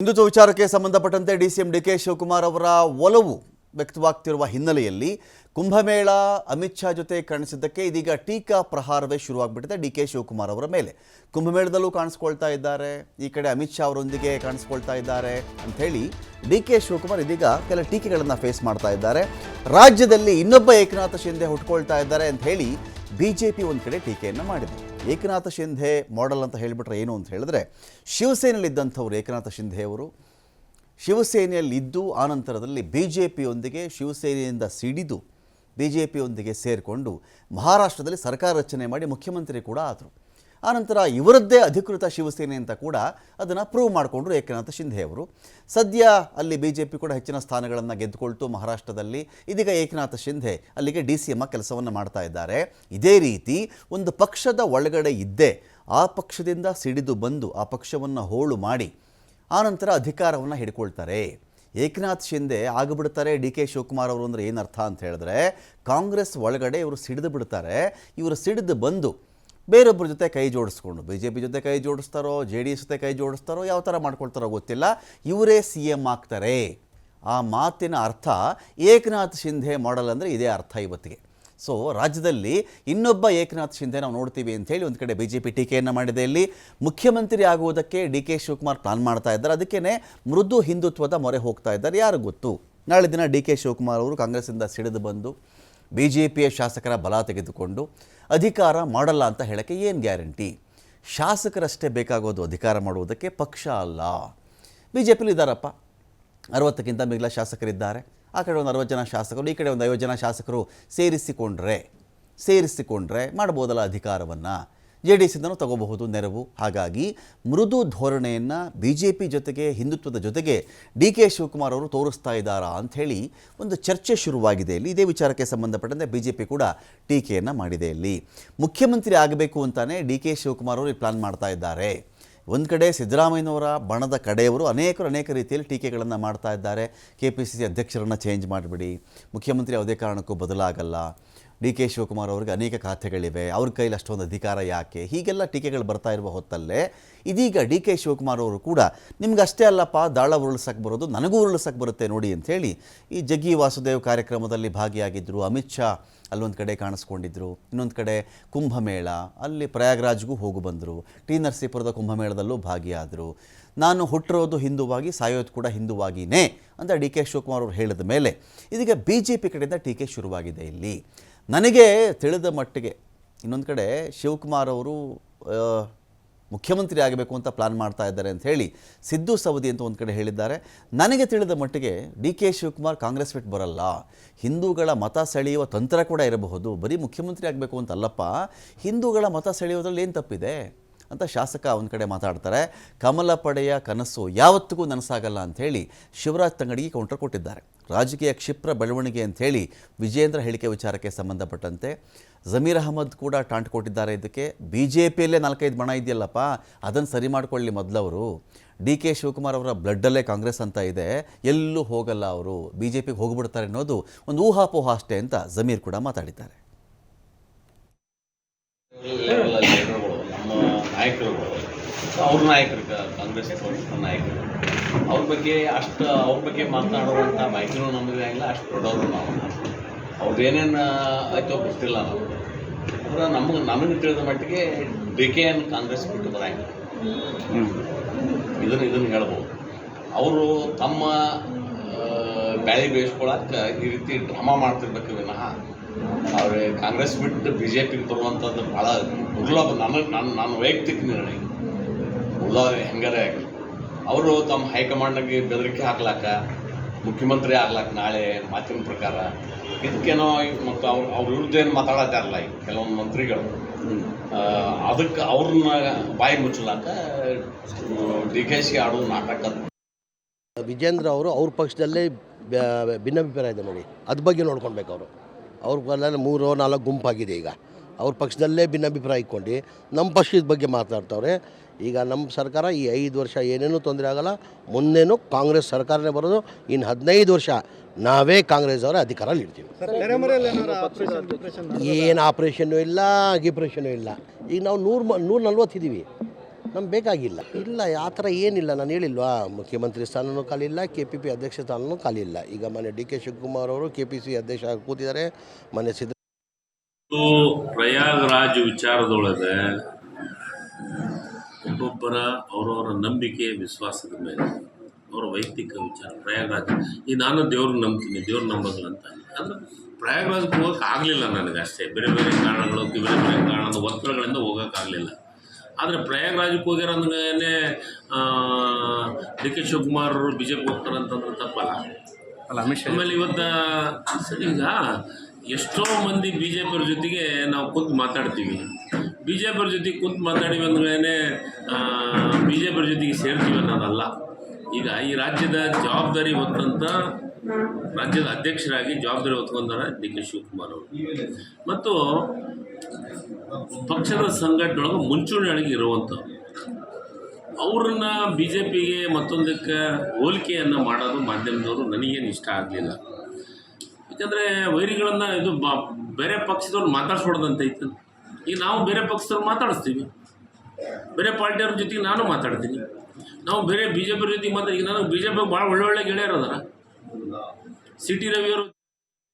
ಹಿಂದುತ್ವ ವಿಚಾರಕ್ಕೆ ಸಂಬಂಧಪಟ್ಟಂತೆ DCM DK Shivakumar ಅವರ ಒಲವು ವ್ಯಕ್ತವಾಗ್ತಿರುವ ಹಿನ್ನೆಲೆಯಲ್ಲಿ ಕುಂಭಮೇಳ ಅಮಿತ್ ಶಾ ಜೊತೆ ಕಾಣಿಸಿದ್ದಕ್ಕೆ ಇದೀಗ ಟೀಕಾ ಪ್ರಹಾರವೇ ಶುರುವಾಗ್ಬಿಟ್ಟಿದೆ ಡಿ ಕೆ ಶಿವಕುಮಾರ್ ಅವರ ಮೇಲೆ. ಕುಂಭಮೇಳದಲ್ಲೂ ಕಾಣಿಸ್ಕೊಳ್ತಾ ಇದ್ದಾರೆ, ಈ ಕಡೆ ಅಮಿತ್ ಶಾ ಅವರೊಂದಿಗೆ ಕಾಣಿಸ್ಕೊಳ್ತಾ ಇದ್ದಾರೆ ಅಂಥೇಳಿ ಡಿ ಕೆ ಶಿವಕುಮಾರ್ ಇದೀಗ ಕೆಲ ಟೀಕೆಗಳನ್ನು ಫೇಸ್ ಮಾಡ್ತಾ ಇದ್ದಾರೆ. ರಾಜ್ಯದಲ್ಲಿ ಇನ್ನೊಬ್ಬ ಏಕನಾಥ ಶಿಂದೆ ಹುಟ್ಕೊಳ್ತಾ ಇದ್ದಾರೆ ಅಂತ ಹೇಳಿ ಬಿ ಜೆ ಪಿ ಒಂದು ಕಡೆ ಟೀಕೆಯನ್ನು ಮಾಡಿದೆ. ಏಕನಾಥ ಶಿಂಧೆ ಮಾಡೆಲ್ ಅಂತ ಹೇಳಿಬಿಟ್ರೆ ಏನು ಅಂತ ಹೇಳಿದ್ರೆ, ಶಿವಸೇನೆಯಲ್ಲಿದ್ದಂಥವ್ರು ಏಕನಾಥ ಶಿಂಧೆ ಅವರು ಶಿವಸೇನೆಯಲ್ಲಿ ಇದ್ದು ಆನಂತರದಲ್ಲಿ ಬಿ ಜೆ ಪಿಯೊಂದಿಗೆ ಶಿವಸೇನೆಯಿಂದ ಸಿಡಿದು ಬಿ ಜೆ ಪಿಯೊಂದಿಗೆ ಸೇರಿಕೊಂಡು ಮಹಾರಾಷ್ಟ್ರದಲ್ಲಿ ಸರ್ಕಾರ ರಚನೆ ಮಾಡಿ ಮುಖ್ಯಮಂತ್ರಿ ಕೂಡ ಆದರು. ಆನಂತರ ಇವರದ್ದೇ ಅಧಿಕೃತ ಶಿವಸೇನೆ ಅಂತ ಕೂಡ ಅದನ್ನು ಪ್ರೂವ್ ಮಾಡಿಕೊಂಡ್ರು ಏಕನಾಥ ಶಿಂಧೆ ಅವರು. ಸದ್ಯ ಅಲ್ಲಿ ಬಿ ಜೆ ಪಿ ಕೂಡ ಹೆಚ್ಚಿನ ಸ್ಥಾನಗಳನ್ನು ಗೆದ್ದುಕೊಳ್ತು ಮಹಾರಾಷ್ಟ್ರದಲ್ಲಿ. ಇದೀಗ ಏಕನಾಥ ಶಿಂಧೆ ಅಲ್ಲಿಗೆ ಡಿ ಸಿ ಎಂ ಕೆಲಸವನ್ನು ಮಾಡ್ತಾ ಇದ್ದಾರೆ. ಇದೇ ರೀತಿ ಒಂದು ಪಕ್ಷದ ಒಳಗಡೆ ಇದ್ದೇ ಆ ಪಕ್ಷದಿಂದ ಸಿಡಿದು ಬಂದು ಆ ಪಕ್ಷವನ್ನು ಹೋಳು ಮಾಡಿ ಆನಂತರ ಅಧಿಕಾರವನ್ನು ಹಿಡ್ಕೊಳ್ತಾರೆ. ಏಕನಾಥ್ ಶಿಂದೆ ಆಗಿಬಿಡ್ತಾರೆ. ಡಿ ಕೆ ಶಿವಕುಮಾರ್ ಅವರು ಅಂದರೆ ಏನರ್ಥ ಅಂತ ಹೇಳಿದ್ರೆ, ಕಾಂಗ್ರೆಸ್ ಒಳಗಡೆ ಇವರು ಸಿಡಿದು ಬಿಡ್ತಾರೆ. ಇವರು ಸಿಡಿದು ಬಂದು ಬೇರೊಬ್ಬರ ಜೊತೆ ಕೈ ಜೋಡಿಸ್ಕೊಂಡು ಬಿ ಜೆ ಪಿ ಜೊತೆ ಕೈ ಜೋಡಿಸ್ತಾರೋ, ಜೆ ಡಿ ಎಸ್ ಜೊತೆ ಕೈ ಜೋಡಿಸ್ತಾರೋ, ಯಾವ ಥರ ಮಾಡ್ಕೊಳ್ತಾರೋ ಗೊತ್ತಿಲ್ಲ. ಇವರೇ ಸಿ ಎಂ ಆಗ್ತಾರೆ. ಆ ಮಾತಿನ ಅರ್ಥ ಏಕನಾಥ್ ಶಿಂಧೆ ಮಾಡೆಲ್ ಅಂದರೆ ಇದೇ ಅರ್ಥ ಇವತ್ತಿಗೆ. ಸೊ ರಾಜ್ಯದಲ್ಲಿ ಇನ್ನೊಬ್ಬ ಏಕನಾಥ್ ಶಿಂದೆ ನಾವು ನೋಡ್ತೀವಿ ಅಂತೇಳಿ ಒಂದು ಕಡೆ ಬಿ ಜೆ ಪಿ ಟೀಕೆಯನ್ನು ಮಾಡಿದೆ. ಇಲ್ಲಿ ಮುಖ್ಯಮಂತ್ರಿ ಆಗುವುದಕ್ಕೆ ಡಿ ಕೆ ಶಿವಕುಮಾರ್ ಪ್ಲಾನ್ ಮಾಡ್ತಾ ಇದ್ದಾರೆ. ಅದಕ್ಕೇ ಮೃದು ಹಿಂದುತ್ವದ ಮೊರೆ ಹೋಗ್ತಾ ಇದ್ದಾರೆ. ಯಾರು ಗೊತ್ತು? ನಾಳೆ ದಿನ ಡಿ ಕೆ ಶಿವಕುಮಾರ್ ಅವರು ಕಾಂಗ್ರೆಸ್ಸಿಂದ ಸಿಡಿದು ಬಂದು ಬಿ ಜೆ ಪಿಯ ಶಾಸಕರ ಬಲ ತೆಗೆದುಕೊಂಡು ಅಧಿಕಾರ ಮಾಡಲ್ಲ ಅಂತ ಹೇಳೋಕ್ಕೆ ಏನು ಗ್ಯಾರಂಟಿ? ಶಾಸಕರಷ್ಟೇ ಬೇಕಾಗೋದು ಅಧಿಕಾರ ಮಾಡುವುದಕ್ಕೆ ಪಕ್ಷ ಅಲ್ಲ. ಬಿ ಜೆ ಪಿಲಿ ಇದ್ದಾರಪ್ಪ ಅರವತ್ತಕ್ಕಿಂತ ಮಿಗಿಲ ಶಾಸಕರಿದ್ದಾರೆ. ಆ ಕಡೆ ಒಂದು ಅರವತ್ತು ಜನ ಶಾಸಕರು, ಈ ಕಡೆ ಒಂದು ಐವತ್ತು ಜನ ಶಾಸಕರು ಸೇರಿಸಿಕೊಂಡ್ರೆ ಸೇರಿಸಿಕೊಂಡ್ರೆ ಮಾಡ್ಬೋದಲ್ಲ ಅಧಿಕಾರವನ್ನು? ಜೆ ಡಿ ಎಸ್ಸಿಂದನೂ ತಗೋಬಹುದು ನೆರವು. ಹಾಗಾಗಿ ಮೃದು ಧೋರಣೆಯನ್ನು ಬಿ ಜೆ ಪಿ ಜೊತೆಗೆ, ಹಿಂದುತ್ವದ ಜೊತೆಗೆ ಡಿ ಕೆ ಶಿವಕುಮಾರ್ ಅವರು ತೋರಿಸ್ತಾ ಇದ್ದಾರಾ ಅಂಥೇಳಿ ಒಂದು ಚರ್ಚೆ ಶುರುವಾಗಿದೆ ಇಲ್ಲಿ. ಇದೇ ವಿಚಾರಕ್ಕೆ ಸಂಬಂಧಪಟ್ಟಂತೆ ಬಿ ಜೆ ಪಿ ಕೂಡ ಟೀಕೆಯನ್ನು ಮಾಡಿದೆ ಇಲ್ಲಿ. ಮುಖ್ಯಮಂತ್ರಿ ಆಗಬೇಕು ಅಂತಾನೆ ಡಿ ಕೆ ಶಿವಕುಮಾರ್ ಅವರು ಪ್ಲಾನ್ ಮಾಡ್ತಾ ಇದ್ದಾರೆ. ಒಂದು ಕಡೆ ಸಿದ್ದರಾಮಯ್ಯನವರ ಬಣದ ಕಡೆಯವರು ಅನೇಕರು ಅನೇಕ ರೀತಿಯಲ್ಲಿ ಟೀಕೆಗಳನ್ನು ಮಾಡ್ತಾ ಇದ್ದಾರೆ. ಕೆ ಪಿ ಸಿ ಸಿ ಅಧ್ಯಕ್ಷರನ್ನು ಚೇಂಜ್ ಮಾಡಿಬಿಡಿ. ಮುಖ್ಯಮಂತ್ರಿ ಯಾವುದೇ ಕಾರಣಕ್ಕೂ ಬದಲಾಗಲ್ಲ. ಡಿ ಕೆ ಶಿವಕುಮಾರ್ ಅವ್ರಿಗೆ ಅನೇಕ ಖಾತೆಗಳಿವೆ ಅವ್ರ ಕೈಲಿ ಅಷ್ಟೊಂದು ಅಧಿಕಾರ ಯಾಕೆ? ಹೀಗೆಲ್ಲ ಟೀಕೆಗಳು ಬರ್ತಾ ಇರುವ ಹೊತ್ತಲ್ಲೇ ಇದೀಗ ಡಿ ಕೆ ಶಿವಕುಮಾರ್ ಅವರು ಕೂಡ ನಿಮ್ಗೆ ಅಷ್ಟೇ ಅಲ್ಲಪ್ಪ, ದಾಳ ಉರುಳಿಸಕ್ಕೆ ಬರೋದು ನನಗೂ ಉರುಳಿಸಕ್ಕೆ ಬರುತ್ತೆ ನೋಡಿ ಅಂಥೇಳಿ ಈ ಜಗ್ಗಿ ವಾಸುದೇವ್ ಕಾರ್ಯಕ್ರಮದಲ್ಲಿ ಭಾಗಿಯಾಗಿದ್ದರು ಅಮಿತ್ ಶಾ ಅಲ್ಲೊಂದು ಕಡೆ ಕಾಣಿಸ್ಕೊಂಡಿದ್ರು. ಇನ್ನೊಂದು ಕಡೆ ಕುಂಭಮೇಳ, ಅಲ್ಲಿ ಪ್ರಯಾಗ್ರಾಜ್ಗೂ ಹೋಗಿ ಬಂದರು. ಟಿ ನರಸೀಪುರದ ಕುಂಭಮೇಳದಲ್ಲೂ ಭಾಗಿಯಾದರು. ನಾನು ಹುಟ್ಟಿರೋದು ಹಿಂದುವಾಗಿ, ಸಾಯೋದು ಕೂಡ ಹಿಂದುವಾಗಿನೇ ಅಂತ ಡಿ ಕೆ ಶಿವಕುಮಾರ್ ಅವರು ಹೇಳಿದ ಮೇಲೆ ಇದೀಗ ಬಿ ಜೆ ಪಿ ಕಡೆಯಿಂದ ಟೀಕೆ ಶುರುವಾಗಿದೆ ಇಲ್ಲಿ. ನನಗೆ ತಿಳಿದ ಮಟ್ಟಿಗೆ ಇನ್ನೊಂದು ಕಡೆ ಶಿವಕುಮಾರ್ ಅವರು ಮುಖ್ಯಮಂತ್ರಿ ಆಗಬೇಕು ಅಂತ ಪ್ಲಾನ್ ಮಾಡ್ತಾ ಇದ್ದಾರೆ ಅಂತ ಹೇಳಿ ಸಿದ್ದು ಸವದಿ ಅಂತ ಒಂದು ಕಡೆ ಹೇಳಿದ್ದಾರೆ. ನನಗೆ ತಿಳಿದ ಮಟ್ಟಿಗೆ ಡಿ ಕೆ ಶಿವಕುಮಾರ್ ಕಾಂಗ್ರೆಸ್ ಬಿಟ್ಟು ಬರಲ್ಲ. ಹಿಂದೂಗಳ ಮತ ಸೆಳೆಯುವ ತಂತ್ರ ಕೂಡ ಇರಬಹುದು. ಬರೀ ಮುಖ್ಯಮಂತ್ರಿ ಆಗಬೇಕು ಅಂತ ಅಲ್ಲಪ್ಪ. ಹಿಂದೂಗಳ ಮತ ಸೆಳೆಯೋದ್ರಲ್ಲಿ ಏನು ತಪ್ಪಿದೆ? ಅಂತ ಶಾಸಕ ಒಂದು ಕಡೆ ಮಾತಾಡ್ತಾರೆ. ಕಮಲ ಪಡೆಯ ಕನಸು ಯಾವತ್ತಿಗೂ ನನಸಾಗಲ್ಲ ಅಂಥೇಳಿ ಶಿವರಾಜ್ ತಂಗಡಿಗೆ ಕೌಂಟರ್ ಕೊಟ್ಟಿದ್ದಾರೆ. ರಾಜಕೀಯ ಕ್ಷಿಪ್ರ ಬೆಳವಣಿಗೆ ಅಂಥೇಳಿ ವಿಜೇಂದ್ರ ಹೇಳಿಕೆ ವಿಚಾರಕ್ಕೆ ಸಂಬಂಧಪಟ್ಟಂತೆ ಜಮೀರ್ ಅಹಮದ್ ಕೂಡ ಟಾಂಟ್ ಕೊಟ್ಟಿದ್ದಾರೆ ಇದಕ್ಕೆ. ಬಿ ಜೆ ಪಿಯಲ್ಲೇ ನಾಲ್ಕೈದು ಬಣ ಇದೆಯಲ್ಲಪ್ಪ, ಅದನ್ನು ಸರಿ ಮಾಡ್ಕೊಳ್ಳಿ ಮೊದಲವರು. ಡಿ ಕೆ ಶಿವಕುಮಾರ್ ಅವರ ಬ್ಲಡ್ಡಲ್ಲೇ ಕಾಂಗ್ರೆಸ್ ಅಂತ ಇದೆ, ಎಲ್ಲೂ ಹೋಗಲ್ಲ ಅವರು. ಬಿ ಜೆ ಪಿಗೆ ಹೋಗ್ಬಿಡ್ತಾರೆ ಅನ್ನೋದು ಒಂದು ಊಹಾಪೋಹ ಅಷ್ಟೇ ಅಂತ ಜಮೀರ್ ಕೂಡ ಮಾತಾಡಿದ್ದಾರೆ. ನಾಯಕರುಗಳು ಅವ್ರ ನಾಯಕರು, ಕಾಂಗ್ರೆಸ್ ನಾಯಕರು. ಅವ್ರ ಬಗ್ಗೆ ಅಷ್ಟು, ಅವ್ರ ಬಗ್ಗೆ ಮಾತನಾಡುವಂಥ ಮಾಹಿತಿನೂ ನಮಗೆ ಆಗಿಲ್ಲ ಅಷ್ಟು ದೊಡ್ಡವರು ನಾವು. ಅವ್ರದ್ದು ಏನೇನು ಆಯ್ತೋ ಗೊತ್ತಿಲ್ಲ ನಾವು ಅಂದ್ರೆ ನಮಗೆ ನಮಗೆ ತಿಳಿದ ಮಟ್ಟಿಗೆ ಡಿ ಕೆ ಕಾಂಗ್ರೆಸ್ ಬಿಟ್ಟು ಬರಂಗಿಲ್ಲ. ಇದನ್ನು ಇದನ್ನು ಹೇಳ್ಬೋದು. ಅವರು ತಮ್ಮ ಬ್ಯಾಳಿ ಬೇಯಿಸ್ಕೊಳಕ್ಕೆ ಈ ರೀತಿ ಡ್ರಾಮಾ ಮಾಡ್ತಿರ್ಬೇಕು ವಿನಃ. ಅವ್ರಿಗೆ ಕಾಂಗ್ರೆಸ್ ಬಿಟ್ಟು ಬಿ ಜೆ ಪಿಗೆ ಬರುವಂಥದ್ದು ಭಾಳ ದುರ್ಲಭ ನನಗೆ ನನ್ನ ನನ್ನ ವೈಯಕ್ತಿಕ ನಿರ್ಣಯ. ಉದಾಹರಣೆ ಹೆಂಗಾರೆ ಆಗಲಿ. ಅವರು ತಮ್ಮ ಹೈಕಮಾಂಡ್ಗೆ ಬೆದರಿಕೆ ಹಾಕ್ಲಾಕ, ಮುಖ್ಯಮಂತ್ರಿ ಆಗ್ಲಾಕ ನಾಳೆ ಮಾತಿನ ಪ್ರಕಾರ ಇದಕ್ಕೇನೋ ಮತ್ತು ಅವ್ರ ಅವ್ರ ವಿರುದ್ಧ ಏನು ಮಾತಾಡತ್ತಾರಲ್ಲ ಈಗ ಕೆಲವೊಂದು ಮಂತ್ರಿಗಳು. ಅದಕ್ಕೆ ಅವ್ರನ್ನ ಬಾಯಿ ಮುಚ್ಚಲಾಕ, ಡಿ ಕೆ ಸಿ ಆಡೋ ನಾಟಕ. ವಿಜೇಂದ್ರ ಅವರು ಅವ್ರ ಪಕ್ಷದಲ್ಲೇ ಭಿನ್ನಾಭಿಪ್ರಾಯ ಇದೆ ನೋಡಿ. ಅದ್ರ ಬಗ್ಗೆ ನೋಡ್ಕೊಳ್ಬೇಕು ಅವರು. ಅವ್ರ ಮೂರು ನಾಲ್ಕು ಗುಂಪಾಗಿದೆ ಈಗ. ಅವ್ರ ಪಕ್ಷದಲ್ಲೇ ಭಿನ್ನಾಭಿಪ್ರಾಯ ಇಟ್ಕೊಂಡು ನಮ್ಮ ಪಕ್ಷದ ಬಗ್ಗೆ ಮಾತಾಡ್ತವ್ರೆ. ಈಗ ನಮ್ಮ ಸರ್ಕಾರ ಈ ಐದು ವರ್ಷ ಏನೇನೂ ತೊಂದರೆ ಆಗಲ್ಲ ಮುಂದೇನು ಕಾಂಗ್ರೆಸ್ ಸರ್ಕಾರನೇ ಬರೋದು ಇನ್ನು ಹದಿನೈದು ವರ್ಷ ನಾವೇ ಕಾಂಗ್ರೆಸ್ ಅವರ ಅಧಿಕಾರಲ್ಲಿ ಇರ್ತೀವಿ. ಏನು ಆಪ್ರೇಷನ್ನು ಇಲ್ಲ ಗಿಪ್ರೇಷನ್ನು ಇಲ್ಲ. ಈಗ ನಾವು ನೂರು ನೂರ ನಲ್ವತ್ತಿದ್ದೀವಿ ನಮ್ಗೆ ಬೇಕಾಗಿಲ್ಲ. ಇಲ್ಲ ಆ ಥರ ಏನಿಲ್ಲ ನಾನು ಹೇಳಿಲ್ವಾ? ಮುಖ್ಯಮಂತ್ರಿ ಸ್ಥಾನವೂ ಖಾಲಿ ಇಲ್ಲ ಕೆ ಪಿ ಪಿ ಅಧ್ಯಕ್ಷ ಸ್ಥಾನವೂ ಖಾಲಿ ಇಲ್ಲ. ಈಗ ಮನೆ ಡಿ ಕೆ ಶಿವಕುಮಾರ್ ಅವರು ಕೆ ಪಿ ಸಿ ಅಧ್ಯಕ್ಷ ಆಗಿ ಕೂತಿದ್ದಾರೆ. ಮನೆ ಸಿದ್ದ ಪ್ರಯಾಗರಾಜ್ ವಿಚಾರದೊಳಗೆ ಒಬ್ಬೊಬ್ಬರ ಅವರವರ ನಂಬಿಕೆ ವಿಶ್ವಾಸದ ಮೇಲೆ ಅವರ ವೈಯಕ್ತಿಕ ವಿಚಾರ ಪ್ರಯಾಗರಾಜ್. ಈ ನಾನು ದೇವ್ರನ್ನ ನಂಬ್ತೀನಿ ದೇವ್ರ ನಂಬೋದಿಲ್ಲ ಅಂತ ಅಂದ್ರೆ ಪ್ರಯಾಗರಾಜಕ್ಕೆ ಹೋಗೋಕೆ ಆಗಲಿಲ್ಲ ನನಗೆ ಅಷ್ಟೇ. ಬೇರೆ ಬೇರೆ ಕಾರಣಗಳು ಬೇರೆ ಬೇರೆ ಕಾರಣದ ಒತ್ತಡಗಳಿಂದ ಹೋಗೋಕ್ಕಾಗಲಿಲ್ಲ ಆದರೆ ಪ್ರಯಾಗರಾಜಕ್ಕೆ ಹೋಗ್ಯಾರ ಅಂದ್ರೆ D K Shivakumar BJP B J P ಹೋಗ್ತಾರೆ ಅಂತಂದ್ರೆ ತಪ್ಪಲ್ಲ ಅಲ್ಲ ಆಮೇಲೆ ಇವತ್ತ ಸರಿ ಈಗ ಎಷ್ಟೋ ಮಂದಿ ಬಿ ಜೆ ಪಿಯವ್ರ ಜೊತೆಗೆ ನಾವು ಕುಂತು ಮಾತಾಡ್ತೀವಿ. ಬಿ ಜೆ ಪಿಯವ್ರ ಜೊತೆಗೆ ಕುಂತು ಮಾತಾಡಿ ಅಂದ್ಮೇಲೆ ಬಿ ಜೆ ಪಿಯವ್ರ ಜೊತೆಗೆ ಸೇರ್ತೀವಿ ಅನ್ನೋದಲ್ಲ. ಈಗ ಈ ರಾಜ್ಯದ ಜವಾಬ್ದಾರಿ ಹೊತ್ತಂತ ರಾಜ್ಯದ ಅಧ್ಯಕ್ಷರಾಗಿ ಜವಾಬ್ದಾರಿ ಹೊತ್ಕೊಂಡಾರ ಡಿ ಕೆ ಶಿವಕುಮಾರ್ ಅವರು. ಮತ್ತು ಪಕ್ಷದ ಸಂಘಟನೆಯೊಳಗೆ ಮುಂಚೂಣಿಯೊಳಗೆ ಇರುವಂಥ ಅವ್ರನ್ನ ಬಿ ಜೆ ಪಿಗೆ ಮತ್ತೊಂದಕ್ಕೆ ಹೋಲಿಕೆಯನ್ನು ಮಾಡೋದು ಮಾಧ್ಯಮದವರು ನನಗೇನು ಇಷ್ಟ ಆಗಲಿಲ್ಲ. ಯಾಕಂದರೆ ವೈರಿಗಳನ್ನು ಇದು ಬ, ಬೇರೆ ಪಕ್ಷದವ್ರು ಮಾತಾಡ್ಸ್ಕೊಡೋದಂತೈತೆ ಈಗ ನಾವು ಬೇರೆ ಪಕ್ಷದವ್ರು ಮಾತಾಡಿಸ್ತೀವಿ. ಬೇರೆ ಪಾರ್ಟಿಯವ್ರ ಜೊತೆಗೆ ನಾನು ಮಾತಾಡ್ತೀನಿ. ನಾವು ಬೇರೆ ಬಿ ಜೆ ಪಿ ಜೊತೆಗೆ ಮಾತಾಡಿ, ಈಗ ನನಗೆ ಬಿ ಜೆ ಪಿ ಭಾಳ ಒಳ್ಳೊಳ್ಳೆ ಗೆಳೆಯರು ಅದಾರ. C T ರವಿಯವರು